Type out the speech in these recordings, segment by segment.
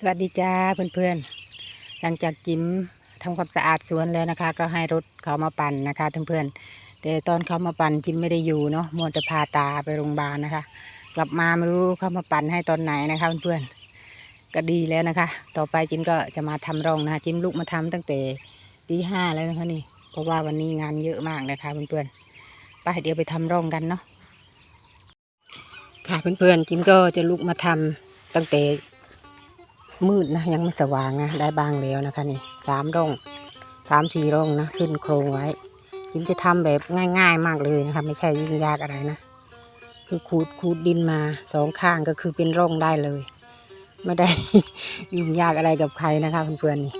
สวัสดีจ้าเพื่อนๆ หลังจากจิ้มทำความสะอาดสวนแล้วนะคะ ก็ให้รถเขามาปั่นนะคะเพื่อนๆแต่ตอนเขามาปั่นจิ้มไม่ได้อยู่เนาะมัวแต่พาตาไปโรงพยาบาลนะคะ กลับมาไม่รู้เขามาปั่นให้ตอนไหนนะคะเพื่อนๆก็ดีแล้วนะคะ ต่อไปจิ้มก็จะมาทำร่องนะคะจิ้มลุกมาทำตั้งแต่ตีห้าแล้วนะคะนี่ เพราะว่าวันนี้งานเยอะมากนะคะเพื่อนๆไปเดี๋ยวไปทำร่องกันเนาะค่ะเพื่อนๆจิ้มก็จะลุกมาทำตั้งแต่ มืดนะ ยังไม่สว่างนะ ได้บางแล้วนะคะนี่สามร่องสามสี่ร่องนะ ขึ้นโครงไว้จิมจะทำแบบง่าย ๆ มากเลยนะคะไม่ใช่ยุ่งยากอะไรนะ คือขูดขูดดินมาสองข้างก็คือเป็นร่องได้เลย ไม่ได้ยุ่งยากอะไรกับใครนะคะเพื่อนๆนี่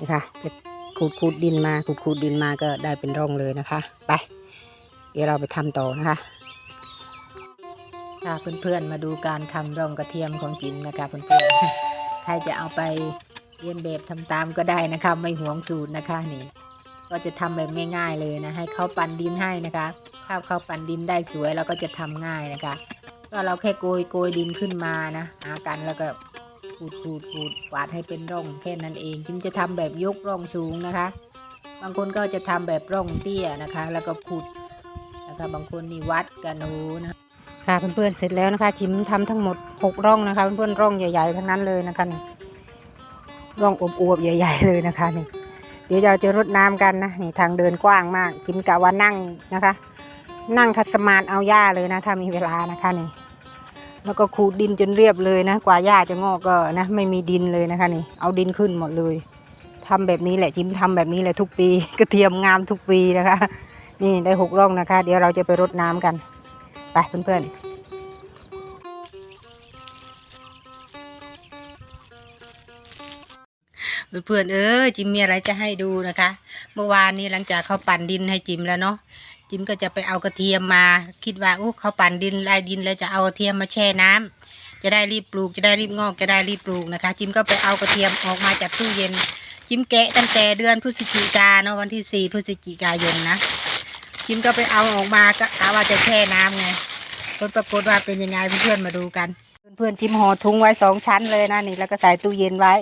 นะคะจะขูดขูดดินมาขูดขูดดินมาก็ได้เป็นร่องเลยนะคะ ไป เดี๋ยวเราไปทำต่อนะคะ ค่ะเพื่อนๆมาดูการทำร่องกระเทียมของจิมนะคะเพื่อนๆใครจะเอาไปเรียนแบบทำตามก็ได้นะคะไม่หวงสูตรนะคะนี่ ก็จะทำแบบง่าย ๆเลยนะให้เขาปั่นดินให้นะคะถ้าเขาปั่นดินได้สวยเราก็จะทำง่ายนะคะ ก็เราแค่โกยโกยดินขึ้นมานะหากันแล้วก็ขูดขูดขูดวาดให้เป็นร่องแค่นั้นเองจิมจะทำแบบยกร่องสูงนะคะ บางคนก็จะทำแบบร่องเตี้ยนะคะ แล้วก็ขุดนะคะบางคนนี่วัดกันโอ้นะ ค่ะเพื่อนๆเสร็จแล้วนะคะ จิมทำทั้งหมดหกร่องนะคะเพื่อนๆร่องใหญ่ ๆ ทั้งนั้นเลยนะคะนี่ร่องอวบๆใหญ่ ๆ เลยนะคะนี่เดี๋ยวเราจะรดน้ำกันนะนี่ทางเดินกว้างมาก จิมกะว่านั่งนะคะ นั่งคัดสมาธิเอาหญ้าเลยนะ ถ้ามีเวลานะคะนี่แล้วก็ขูดดินจนเรียบเลยนะ กว่าหญ้าจะงอกก็นะไม่มีดินเลยนะคะนี่เอาดินขึ้นหมดเลยทำแบบนี้แหละจิมทำแบบนี้แหละทุกปีกระเทียมงามทุกปีนะคะ นี่ได้หกร่องนะคะ เดี๋ยวเราจะไปรดน้ำกัน ไปเพื่อนๆเพื่อนๆเออจิมมีอะไรจะให้ดูนะคะ เมื่อวานนี้หลังจากเขาปั่นดินให้จิมแล้วเนาะจิมก็จะไปเอากระเทียมมา คิดว่าอู้เขาปั่นดินลายดินแล้วจะเอากระเทียมมาแช่น้ำจะได้รีบปลูกจะได้รีบงอกจะได้รีบปลูกนะคะ จิมก็ไปเอากระเทียมออกมาจากตู้เย็น จิมแกะตั้งแต่เดือนพฤศจิกาเนาะวันที่สี่พฤศจิกายนนะจิมก็ไปเอาออกมาก็กะว่าจะแช่น้ำไง ผลปรากฏว่าเป็นยังไงเพื่อนๆมาดูกัน เพื่อนๆจิมห่อถุงไว้สองชั้นเลยนะนี่แล้วก็ใส่ตู้เย็นไว้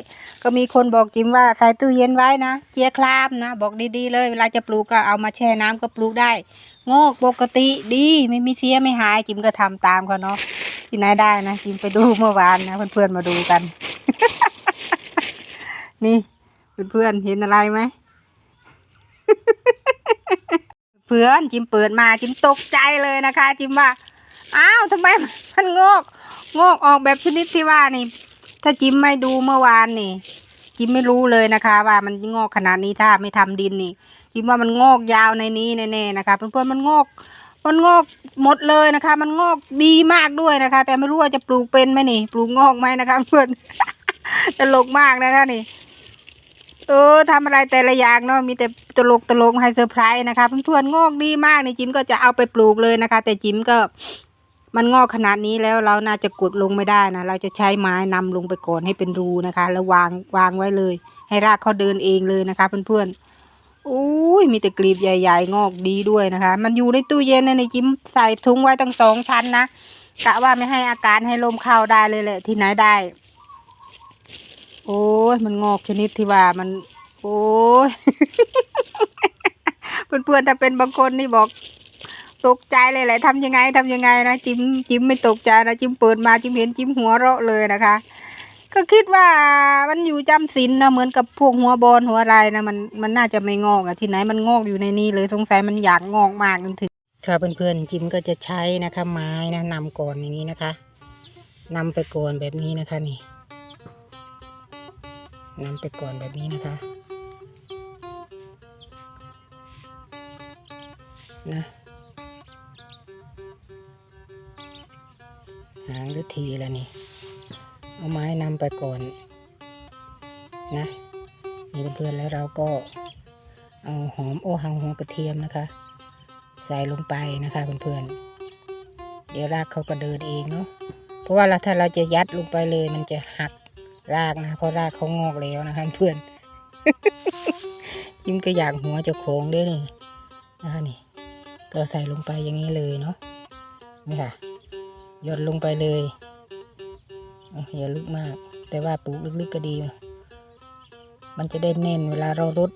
ก็มีคนบอกจิมว่าใส่ตู้เย็นไว้นะเจียครามนะ บอกดีๆเลย เวลาจะปลูกก็เอามาแช่น้ำก็ปลูกได้งอกปกติดีไม่มีเสียไม่หายจิมก็ทำตามเขาเนาะที่ไหนได้นะจิมไปดูเมื่อวานนะเพื่อนๆมาดูกัน นี่เพื่อนๆเห็นอะไรไหมเพื่อนจิมเปิดมาจิมตกใจเลยนะคะ จิมว่า อ้าวทำไมมันงอกงอกออกแบบชนิดที่ว่านี่ ถ้าจิมไม่ดูเมื่อวานนี่ จิมไม่รู้เลยนะคะ ว่ามันงอกขนาดนี้ถ้าไม่ทำดินนี่ จิมว่ามันงอกยาวในนี้แน่ๆนะคะเพื่อนๆมันงอกมันงอกหมดเลยนะคะ มันงอกดีมากด้วยนะคะ แต่ไม่รู้ว่าจะปลูกเป็นไหมนี่ ปลูกงอกไหมนะคะเพื่อนตลกมากนะคะนี่เออทำอะไรแต่ละอย่างเนาะมีแต่ตลกตลกให้เซอร์ไพรส์นะคะเพื่อนๆงอกดีมากนี่จิมก็จะเอาไปปลูกเลยนะคะ แต่จิมก็ มันงอกขนาดนี้แล้วเราน่าจะกดลงไม่ได้นะ เราจะใช้ไม้นำลงไปก่อนให้เป็นรูนะคะ แล้ววางวางไว้เลย ให้รากเขาเดินเองเลยนะคะเพื่อนๆอุ้ยมีแต่กลีบใหญ่ ๆ งอกดีด้วยนะคะ มันอยู่ในตู้เย็นนะในจิ้มใส่ถุงไว้ตั้งสองชั้นนะกะว่าไม่ให้อาการให้ลมเข้าได้เลยแหละที่ไหนได้ โอ้ยมันงอกชนิดที่ว่ามันโอ้ยเพื่อนๆถ้าเป็นบางคนนี่บอก ตกใจเลยแหละทำยังไงทำยังไงนะจิมจิมไม่ตกใจนะจิมเปิดมาจิมเห็นจิมหัวเราะเลยนะคะ ก็คิดว่ามันอยู่จำศีลนะเหมือนกับพวกหัวบอลหัวอะไรนะมันมันน่าจะไม่งอกอะที่ไหนมันงอกอยู่ในนี้เลยสงสัยมันอยากงอกมากจนถึงค่ะเพื่อนๆจิมก็จะใช้นะคะ ไม้นะนำก่อนอย่างนี้นะคะนำไปก่อนแบบนี้นะคะนี่นำไปก่อนแบบนี้นะคะนะ หางหรือทีแล้วนี่ เอาไม้นำไปก่อน นะนี่เพื่อนๆแล้วเราก็เอาหอมโอหังหัวกระเทียมนะคะ ใส่ลงไปนะคะเพื่อนๆเดี๋ยวรากเขาก็เดินเองเนาะเพราะว่าเราถ้าเราจะยัดลงไปเลย มันจะหักรากนะเพราะรากเขางอกแล้วนะคะเพื่อนยิ้มก็อยากหัวจะโค้งด้วยนี่นะคะนี่ก็ใส่ลงไปอย่างนี้เลยเนาะนี่ค่ะ หย่อนลงไปเลยอย่าลึกมาก แต่ว่าปลูกลึกๆก็ดี มันจะได้แน่นเวลาเรารด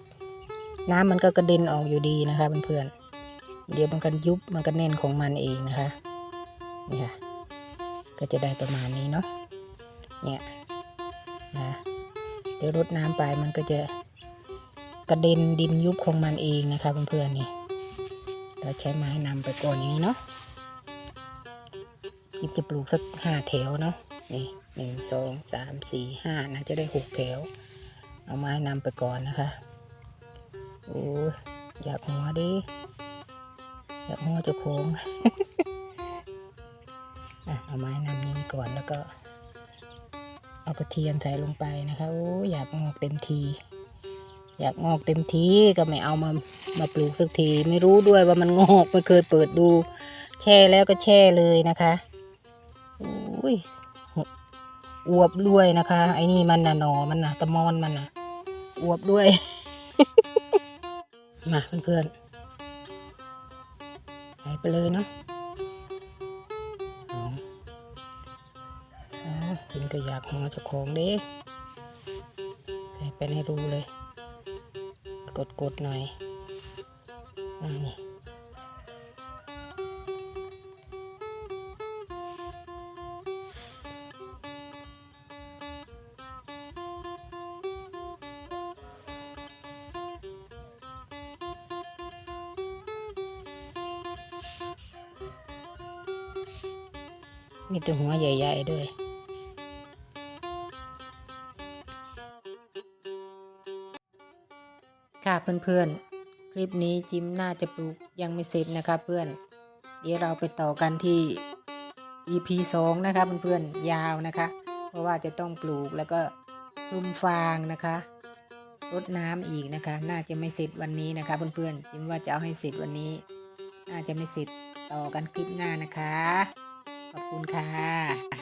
น้ำมันก็กระเด็นออกอยู่ดีนะคะเพื่อนๆเดี๋ยวมันกันยุบมันก็แน่นของมันเองนะคะนี่ค่ะก็จะได้ประมาณนี้เนาะเนี่ยนะเดี๋ยวรดน้ำไปมันก็จะกระเด็นดินยุบของมันเองนะคะเพื่อนๆนี่เราใช้ไม้นำไปก่อนอย่างนี้เนาะ ยิบจะปลูกสักห้าแถวเนาะนี่หนึ่งสองสามสี่ห้านะจะได้หกแถว เอาไม้นำไปก่อนนะคะโอ้ยอยากหัวดิอยากหัวจะโค้งเอาไม้นำนี้ก่อนแล้วก็ เอากระเทียมใส่ลงไปนะคะโอ้ยอยากงอกเต็มทีอยากงอกเต็มทีก็ไม่เอามามาปลูกสักที ไม่รู้ด้วยว่ามันงอกไม่เคยเปิดดู แช่แล้วก็แช่เลยนะคะ อุ้ยอวบด้วยนะคะ ไอ้นี่มันน่ะหนอมันน่ะตะมอนมันน่ะอวบด้วย มาเพื่อนๆใส่ไปเลยเนาะกินก็อยากหัวเจะของเด้ใส่ไปในรูเลย กดๆหน่อยนี่ มีแต่หัวใหญ่ ๆ ด้วย ค่ะเพื่อนๆ คลิปนี้จิมน่าจะปลูกยังไม่เสร็จนะคะเพื่อน เดี๋ยวเราไปต่อกันที่ EP 2 นะคะเพื่อนๆ ยาวนะคะ เพราะว่าจะต้องปลูกแล้วก็คลุมฟางนะคะรดน้ำอีกนะคะ น่าจะไม่เสร็จวันนี้นะคะ เพื่อนๆจิมว่าจะเอาให้เสร็จวันนี้ น่าจะไม่เสร็จต่อกันคลิปหน้านะคะ ขอบคุณค่ะ